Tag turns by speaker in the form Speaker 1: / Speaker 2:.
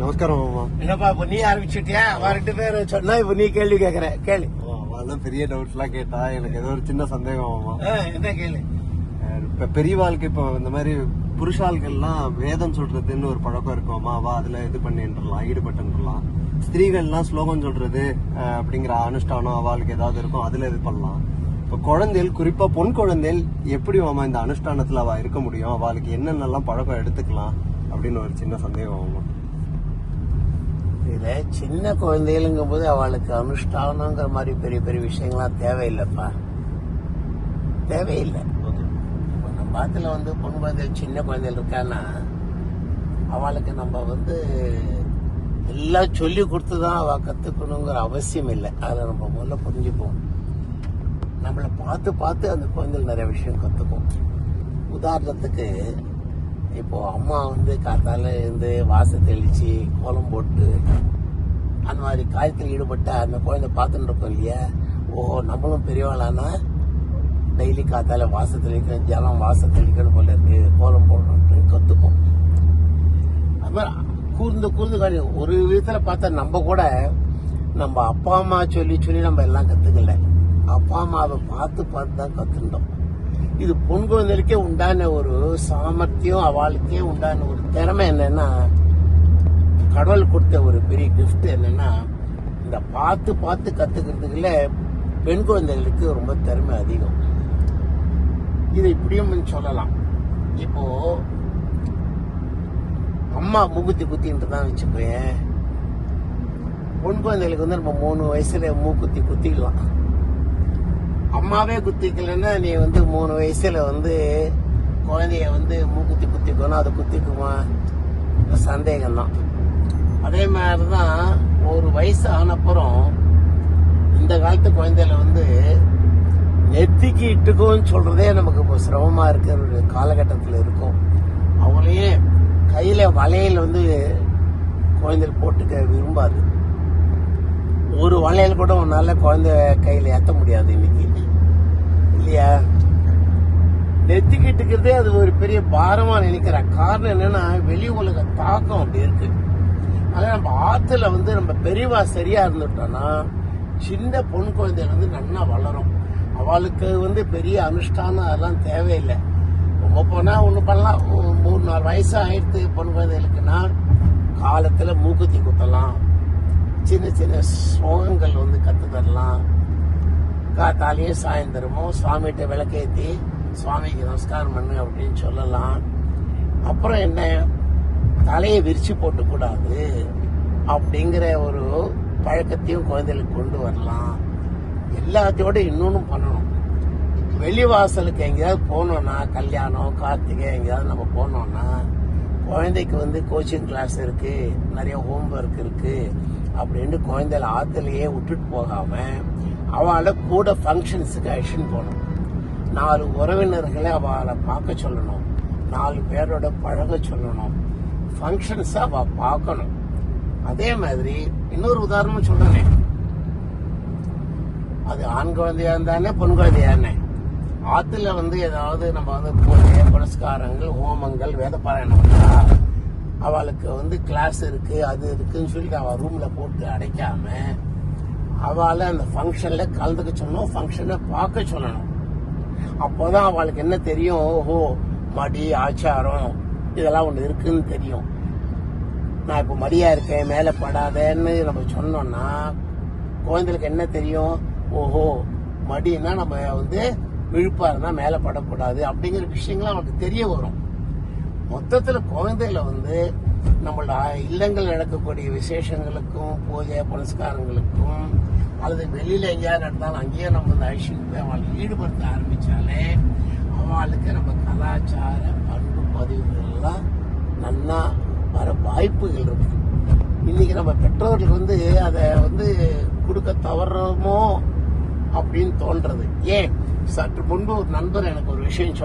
Speaker 1: நமஸ்காரம் மாமா.
Speaker 2: என்னப்பா இப்ப நீ ஆரம்பிச்சுட்டியா? அவ ரெண்டு பேரும் சொன்னா இப்ப நீ கேள்வி கேக்குற. கேளு.
Speaker 1: அவெல்லாம் பெரிய டவுட்ஸ் எல்லாம் கேட்டா எனக்கு ஏதோ ஒரு சின்ன சந்தேகம் மாமா.
Speaker 2: என்ன கேளு?
Speaker 1: இப்ப பெரியவாளுக்கு இப்போ இந்த மாதிரி புருஷாள்கள்லாம் வேதம் சொல்றதுன்னு ஒரு பழக்கம் இருக்குமாமா அவ அதுல இது பண்ணின்றலாம் ஈடுபட்டுலாம் ஸ்திரீகள்லாம் ஸ்லோகம் சொல்றது அப்படிங்கிற அனுஷ்டானம் அவளுக்கு ஏதாவது இருக்கும் அதுல இது பண்ணலாம். இப்ப குழந்தைகள் குறிப்பா பொன் குழந்தைகள் எப்படி மாமா இந்த அனுஷ்டானத்துல அவ இருக்க முடியும்? அவளுக்கு என்னென்னலாம் பழக்கம் எடுத்துக்கலாம்? அப்படின்னு ஒரு சின்ன சந்தேகம் மாமா.
Speaker 2: இதுல சின்ன குழந்தைகளுங்கும் போது அவளுக்கு அனுஷ்டானங்கிற மாதிரி பெரிய பெரிய விஷயங்கள்லாம் தேவையில்லைப்பா. தேவையில்லை. இப்போ நம்ம பாத்துல வந்து பொன் குழந்தைகள் சின்ன குழந்தைகள் இருக்கான்னா அவளுக்கு நம்ம வந்து எல்லாம் சொல்லி கொடுத்து தான் அவள் கற்றுக்கணுங்கிற அவசியம் இல்லை. அதை நம்ம முதல்ல புரிஞ்சுப்போம் நம்மளை பார்த்து பார்த்து அந்த குழந்தைகள் நிறைய விஷயம் கற்றுக்கும் உதாரணத்துக்கு இப்போ அம்மா வந்து காத்தால இருந்து வாசை தெளிச்சு கோலம் போட்டு அந்த மாதிரி காயத்தில் ஈடுபட்ட அந்த குழந்தை பார்த்துட்டு இருக்கோம் இல்லையா? ஓ நம்மளும் பெரியவாளானா டெய்லி காத்தால வாசை தெளிக்கணும் ஜலம் வாசை தெளிக்கணும் போல இருக்கு கோலம் போடணும்னு கற்றுக்கும் அது மாதிரி கூர்ந்து கூர்ந்து காரியம் ஒரு விதத்தில் பார்த்தா நம்ம கூட நம்ம அப்பா அம்மா சொல்லி சொல்லி நம்ம எல்லாம் கற்றுக்கல அப்பா அம்மாவை பார்த்து பார்த்து தான் கற்றுட்டோம் இது பொன் குழந்தைகளுக்கே உண்டான ஒரு சாமர்த்தியம் அவளுக்கே உண்டான ஒரு திறமை என்னன்னா கடவுள் கொடுத்த ஒரு பெரிய கிஃப்ட் என்னன்னா இந்த பார்த்து பார்த்து கத்துக்கிறதுக்குள்ள பெண் குழந்தைகளுக்கு ரொம்ப திறமை அதிகம். இது இப்படியும் சொல்லலாம். இப்போ அம்மா மூக்குத்தி குத்தின்ட்டு தான் வச்சுக்கோயேன். பொன் குழந்தைகளுக்கு வந்து நம்ம மூணு வயசுல மூக்குத்தி குத்திக்கலாம் அம்மாவே குத்திக்கலன்னா நீ வந்து மூணு வயசுல வந்து குழந்தைய வந்து மூக்குத்தி குத்திக்கணும் அதை குத்திக்குமா? சந்தேகம் தான் அதே மாதிரி தான் ஒரு வயசு ஆனப்புறம் இந்த காலத்து குழந்தையில வந்து நெத்திக்கு இட்டுக்கும்னு சொல்றதே நமக்கு இப்போ சிரமமா இருக்கிற ஒரு காலகட்டத்தில் இருக்கும். அவங்களையே கையில வளையல் வந்து குழந்தைகள் போட்டுக்க விரும்பாது. ஒரு வளையல் கூட உன்னால குழந்தை கையில ஏற்ற முடியாது இன்னைக்கு. இல்லையா? நெத்திக்கிட்டுக்கிறதே அது ஒரு பெரிய பாரமா நினைக்கிறேன் காரணம் என்னன்னா வெளி உலக தாக்கம் அப்படி இருக்கு. அதனால நம்ம ஆத்துல வந்து நம்ம பெரியவா சரியா இருந்துட்டோம்னா சின்ன பொன் குழந்தைகள் வந்து நல்லா வளரும். அவளுக்கு வந்து பெரிய அனுஷ்டானம் அதெல்லாம் தேவையில்லை. ரொம்ப போனா ஒண்ணு பண்ணலாம். மூணு நாலு வயசு ஆயிடுத்து பொன் குழந்தைகளுக்குன்னா காலத்துல மூக்குத்தி குத்தலாம். சின்ன சின்ன ஸ்லோகங்கள் வந்து கத்து தரலாம் காத்தாலேயே சாயந்தரமும் சுவாமிகிட்ட விளக்கேற்றி சுவாமிக்கு நமஸ்காரம் பண்ணு அப்படின்னு சொல்லலாம். அப்புறம் என்ன? தலையை விரிச்சு போட்டுக்கூடாது அப்படிங்கிற ஒரு பழக்கத்தையும் குழந்தைகளுக்கு கொண்டு வரலாம். எல்லாத்தையோட இன்னொன்றும் பண்ணணும். வெளிவாசலுக்கு எங்கேயாவது போனோம்னா கல்யாணம் கார்த்திகை எங்கேயாவது நம்ம போனோம்னா குழந்தைக்கு வந்து கோச்சிங் கிளாஸ் இருக்குது நிறைய ஹோம்ஒர்க் இருக்குது அப்படின்னு குழந்தைல ஆற்றுலையே விட்டுட்டு போகாமல் அவளை கூட ஃபங்க்ஷன்ஸுக்கு அழைச்சின்னு போகணும். நாலு உறவினர்களை அவளை பார்க்க சொல்லணும். நாலு பேரோட பழக சொல்லணும். ஃபங்க்ஷன்ஸை அவ பார்க்கணும். அதே மாதிரி இன்னொரு உதாரணம் சொல்கிறேன் அது ஆண் குழந்தையா இருந்தானே பொன் குழந்தையா என்ன? ஆத்துல வந்து ஏதாவது நம்ம வந்து பூஜை புரஸ்காரங்கள் ஹோமங்கள் வேத பாராயணம் அவளுக்கு வந்து கிளாஸ் இருக்கு அது இருக்குன்னு சொல்லிட்டு அவள் ரூம்ல போட்டு அடைக்காம அவளை அந்த ஃபங்க்ஷனில் கலந்துக்க சொல்லணும் ஃபங்க்ஷனை பார்க்க சொல்லணும் அப்போ தான் அவளுக்கு என்ன தெரியும்? ஓஹோ மடி ஆச்சாரம் இதெல்லாம் ஒன்று இருக்குன்னு தெரியும். நான் இப்போ மடியாக இருக்கேன் மேலே படாதேன்னு நம்ம சொன்னோம்னா குழந்தைகளுக்கு என்ன தெரியும்? ஓஹோ மடின்னா நம்ம வந்து விழுப்பா இருந்தால் மேலே படக்கூடாது அப்படிங்கிற விஷயங்கள்லாம் அவனுக்கு தெரிய வரும். மொத்தத்தில் குழந்தைகளை வந்து நம்மளோட இல்லங்கள் நடக்கக்கூடிய விசேஷங்களுக்கும் பூஜை புனஸ்காரங்களுக்கும் அல்லது வெளியில் எங்கேயாவது நடந்தாலும் அங்கேயே நம்ம இந்த அழிச்சுட்டு அவளை ஈடுபடுத்த ஆரம்பித்தாலே அவளுக்கு நம்ம கலாச்சார பண்பு பதிவுகள்லாம் நல்லா வர வாய்ப்புகள் இருக்கு. இன்னைக்கு நம்ம பெற்றோர்கள் வந்து அதை வந்து கொடுக்க தவறோமோ அப்படின்னு தோன்றது. ஏன்? சற்று முன்பு ஒரு நண்பர் எனக்கு ஒரு விஷயம் சொன்னார்.